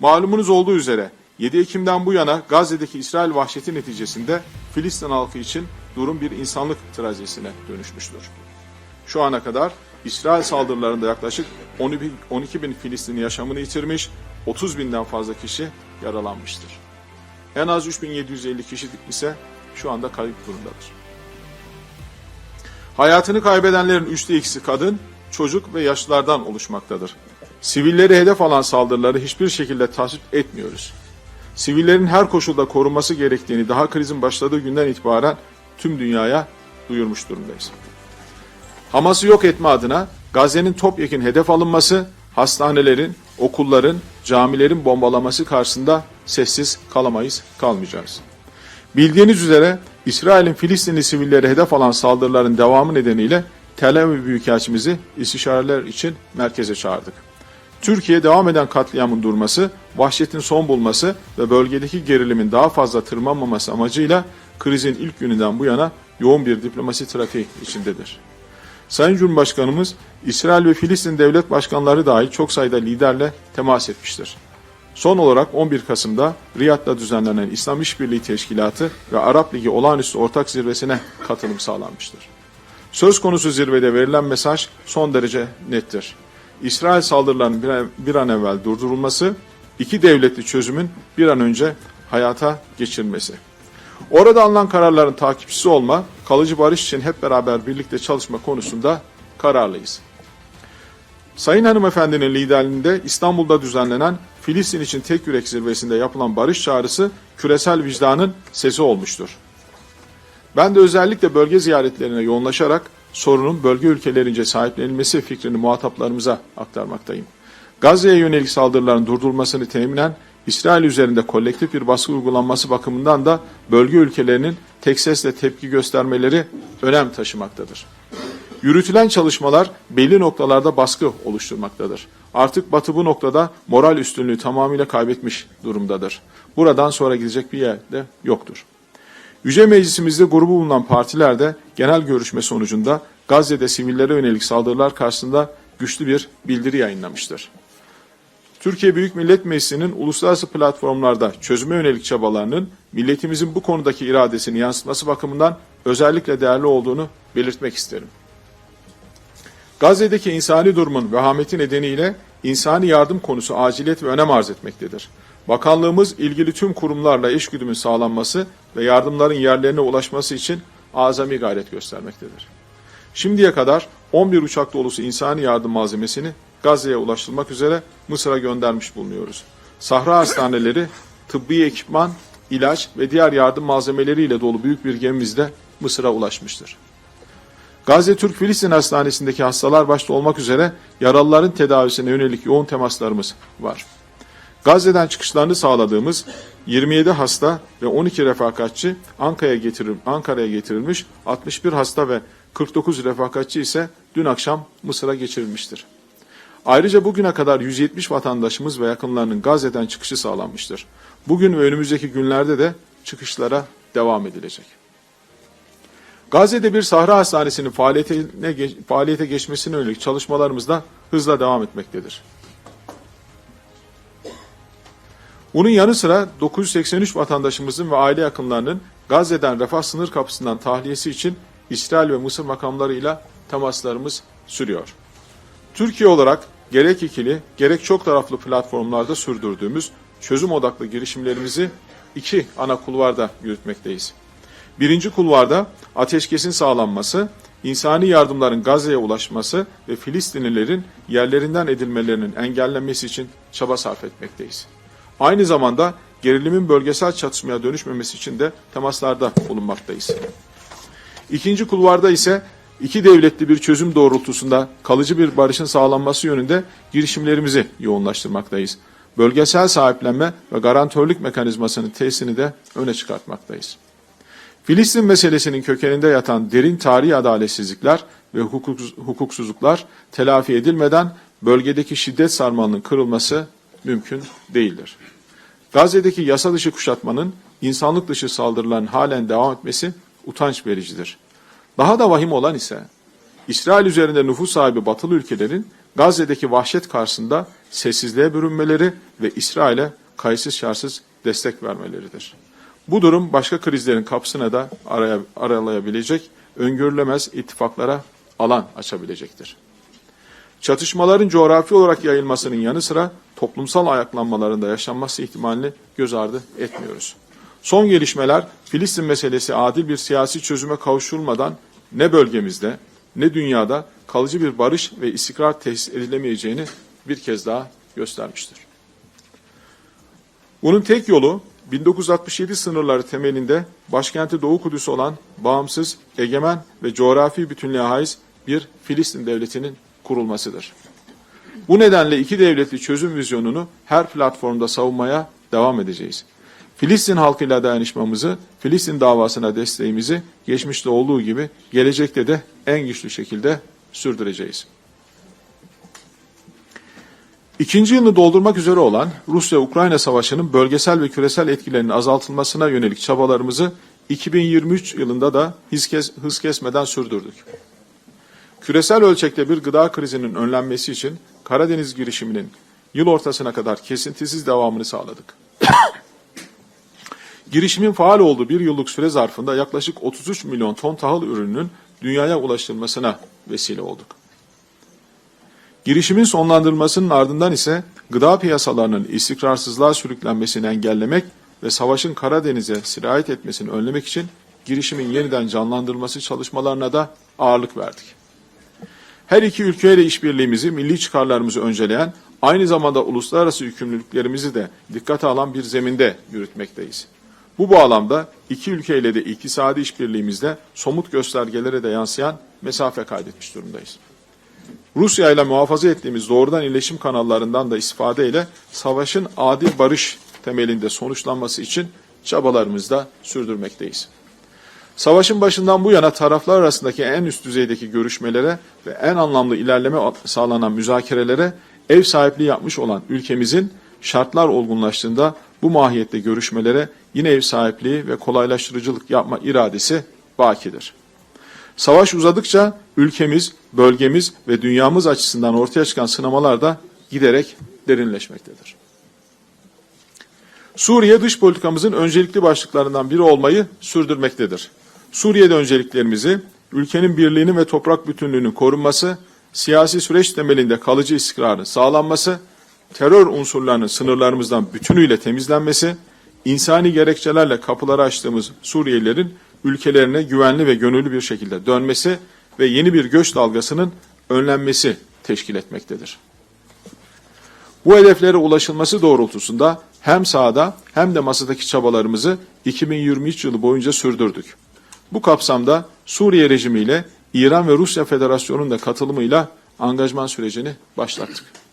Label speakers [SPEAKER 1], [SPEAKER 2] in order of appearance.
[SPEAKER 1] Malumunuz olduğu üzere 7 Ekim'den bu yana Gazze'deki İsrail vahşeti neticesinde Filistin halkı için durum bir insanlık trajedisine dönüşmüştür. Şu ana kadar İsrail saldırılarında yaklaşık 12 bin Filistinli yaşamını yitirmiş, 30 binden fazla kişi yaralanmıştır. En az 3750 kişi ise şu anda kayıp durumdadır. Hayatını kaybedenlerin üçte ikisi kadın, çocuk ve yaşlılardan oluşmaktadır. Sivilleri hedef alan saldırıları hiçbir şekilde tasvip etmiyoruz. Sivillerin her koşulda korunması gerektiğini daha krizin başladığı günden itibaren tüm dünyaya duyurmuş durumdayız. Hamas'ı yok etme adına Gazze'nin topyekun hedef alınması, hastanelerin, okulların, camilerin bombalaması karşısında sessiz kalamayız, kalmayacağız. Bildiğiniz üzere İsrail'in Filistinli sivilleri hedef alan saldırıların devamı nedeniyle Tel Aviv Büyükelçimizi istişareler için merkeze çağırdık. Türkiye devam eden katliamın durması, vahşetin son bulması ve bölgedeki gerilimin daha fazla tırmanmaması amacıyla krizin ilk gününden bu yana yoğun bir diplomasi trafiği içindedir. Sayın Cumhurbaşkanımız İsrail ve Filistin devlet başkanları dahil çok sayıda liderle temas etmiştir. Son olarak 11 Kasım'da Riyad'da düzenlenen İslam İşbirliği Teşkilatı ve Arap Ligi olağanüstü ortak zirvesine katılım sağlanmıştır. Söz konusu zirvede verilen mesaj son derece nettir. İsrail saldırılarının bir an, evvel durdurulması, iki devletli çözümün bir an önce hayata geçirilmesi. Orada alınan kararların takipçisi olma, kalıcı barış için hep beraber birlikte çalışma konusunda kararlıyız. Sayın hanımefendinin liderliğinde İstanbul'da düzenlenen Filistin için tek yürek zirvesinde yapılan barış çağrısı küresel vicdanın sesi olmuştur. Ben de özellikle bölge ziyaretlerine yoğunlaşarak sorunun bölge ülkelerince sahiplenilmesi fikrini muhataplarımıza aktarmaktayım. Gazze'ye yönelik saldırıların durdurulmasını teminen İsrail üzerinde kolektif bir baskı uygulanması bakımından da bölge ülkelerinin tek sesle tepki göstermeleri önem taşımaktadır. Yürütülen çalışmalar belli noktalarda baskı oluşturmaktadır. Artık Batı bu noktada moral üstünlüğü tamamıyla kaybetmiş durumdadır. Buradan sonra gidecek bir yer de yoktur. Yüce Meclisimizde grubu bulunan partiler de genel görüşme sonucunda Gazze'de sivillere yönelik saldırılar karşısında güçlü bir bildiri yayınlamıştır. Türkiye Büyük Millet Meclisi'nin uluslararası platformlarda çözüme yönelik çabalarının milletimizin bu konudaki iradesini yansıtması bakımından özellikle değerli olduğunu belirtmek isterim. Gazze'deki insani durumun vehameti nedeniyle insani yardım konusu aciliyet ve önem arz etmektedir. Bakanlığımız ilgili tüm kurumlarla eşgüdümün sağlanması ve yardımların yerlerine ulaşması için azami gayret göstermektedir. Şimdiye kadar 11 uçak dolusu insani yardım malzemesini Gazze'ye ulaştırmak üzere Mısır'a göndermiş bulunuyoruz. Sahra hastaneleri, tıbbi ekipman, ilaç ve diğer yardım malzemeleriyle dolu büyük bir gemimiz de Mısır'a ulaşmıştır. Gazze Türk Filistin Hastanesi'ndeki hastalar başta olmak üzere yaralıların tedavisine yönelik yoğun temaslarımız var. Gazze'den çıkışlarını sağladığımız 27 hasta ve 12 refakatçi Ankara'ya getirir, Ankara'ya getirilmiş, 61 hasta ve 49 refakatçi ise dün akşam Mısır'a geçirilmiştir. Ayrıca bugüne kadar 170 vatandaşımız ve yakınlarının Gazze'den çıkışı sağlanmıştır. Bugün ve önümüzdeki günlerde de çıkışlara devam edilecek. Gazze'de bir sahra hastanesinin faaliyete, faaliyete geçmesine yönelik çalışmalarımız da hızla devam etmektedir. Bunun yanı sıra 983 vatandaşımızın ve aile yakınlarının Gazze'den refah sınır kapısından tahliyesi için İsrail ve Mısır makamlarıyla temaslarımız sürüyor. Türkiye olarak gerek ikili gerek çok taraflı platformlarda sürdürdüğümüz çözüm odaklı girişimlerimizi iki ana kulvarda yürütmekteyiz. Birinci kulvarda ateşkesin sağlanması, insani yardımların Gazze'ye ulaşması ve Filistinlilerin yerlerinden edilmelerinin engellenmesi için çaba sarf etmekteyiz. Aynı zamanda gerilimin bölgesel çatışmaya dönüşmemesi için de temaslarda bulunmaktayız. İkinci kulvarda ise iki devletli bir çözüm doğrultusunda kalıcı bir barışın sağlanması yönünde girişimlerimizi yoğunlaştırmaktayız. Bölgesel sahiplenme ve garantörlük mekanizmasının tesisini de öne çıkartmaktayız. Filistin meselesinin kökeninde yatan derin tarihi adaletsizlikler ve hukuksuzluklar telafi edilmeden bölgedeki şiddet sarmalının kırılması mümkün değildir. Gazze'deki yasa dışı kuşatmanın, insanlık dışı saldırıların halen devam etmesi utanç vericidir. Daha da vahim olan ise, İsrail üzerinde nüfus sahibi batılı ülkelerin Gazze'deki vahşet karşısında sessizliğe bürünmeleri ve İsrail'e kayıtsız şartsız destek vermeleridir. Bu durum başka krizlerin kapısına da araya, aralayabilecek, öngörülemez ittifaklara alan açabilecektir. Çatışmaların coğrafi olarak yayılmasının yanı sıra toplumsal ayaklanmalarında yaşanması ihtimalini göz ardı etmiyoruz. Son gelişmeler Filistin meselesi adil bir siyasi çözüme kavuşulmadan ne bölgemizde ne dünyada kalıcı bir barış ve istikrar tesis edilemeyeceğini bir kez daha göstermiştir. Bunun tek yolu 1967 sınırları temelinde başkenti Doğu Kudüs olan bağımsız, egemen ve coğrafi bütünlüğe haiz bir Filistin devletinin kurulmasıdır. Bu nedenle iki devletli çözüm vizyonunu her platformda savunmaya devam edeceğiz. Filistin halkıyla dayanışmamızı, Filistin davasına desteğimizi geçmişte olduğu gibi gelecekte de en güçlü şekilde sürdüreceğiz. İkinci yılını doldurmak üzere olan Rusya-Ukrayna savaşının bölgesel ve küresel etkilerinin azaltılmasına yönelik çabalarımızı 2023 yılında da hız, kes, hız kesmeden sürdürdük. Küresel ölçekte bir gıda krizinin önlenmesi için Karadeniz girişiminin yıl ortasına kadar kesintisiz devamını sağladık. Girişimin faal olduğu bir yıllık süre zarfında yaklaşık 33 milyon ton tahıl ürününün dünyaya ulaştırılmasına vesile olduk. Girişimin sonlandırılmasının ardından ise gıda piyasalarının istikrarsızlığa sürüklenmesini engellemek ve savaşın Karadeniz'e sirayet etmesini önlemek için girişimin yeniden canlandırılması çalışmalarına da ağırlık verdik. Her iki ülkeyle işbirliğimizi, milli çıkarlarımızı önceleyen, aynı zamanda uluslararası yükümlülüklerimizi de dikkate alan bir zeminde yürütmekteyiz. Bu bağlamda iki ülkeyle de iktisadi işbirliğimizde somut göstergelere de yansıyan mesafe kaydetmiş durumdayız. Rusya ile muhafaza ettiğimiz doğrudan iletişim kanallarından da istifadeyle savaşın adil barış temelinde sonuçlanması için çabalarımızı da sürdürmekteyiz. Savaşın başından bu yana taraflar arasındaki en üst düzeydeki görüşmelere ve en anlamlı ilerleme sağlanan müzakerelere ev sahipliği yapmış olan ülkemizin şartlar olgunlaştığında bu mahiyette görüşmelere yine ev sahipliği ve kolaylaştırıcılık yapma iradesi bakidir. Savaş uzadıkça ülkemiz, bölgemiz ve dünyamız açısından ortaya çıkan sınamalar da giderek derinleşmektedir. Suriye dış politikamızın öncelikli başlıklarından biri olmayı sürdürmektedir. Suriye'de önceliklerimizi ülkenin birliğinin ve toprak bütünlüğünün korunması, siyasi süreç temelinde kalıcı istikrarın sağlanması, terör unsurlarının sınırlarımızdan bütünüyle temizlenmesi, insani gerekçelerle kapıları açtığımız Suriyelilerin ülkelerine güvenli ve gönüllü bir şekilde dönmesi ve yeni bir göç dalgasının önlenmesi teşkil etmektedir. Bu hedeflere ulaşılması doğrultusunda hem sahada hem de masadaki çabalarımızı 2023 yılı boyunca sürdürdük. Bu kapsamda Suriye rejimiyle İran ve Rusya Federasyonu'nun da katılımıyla angajman sürecini başlattık.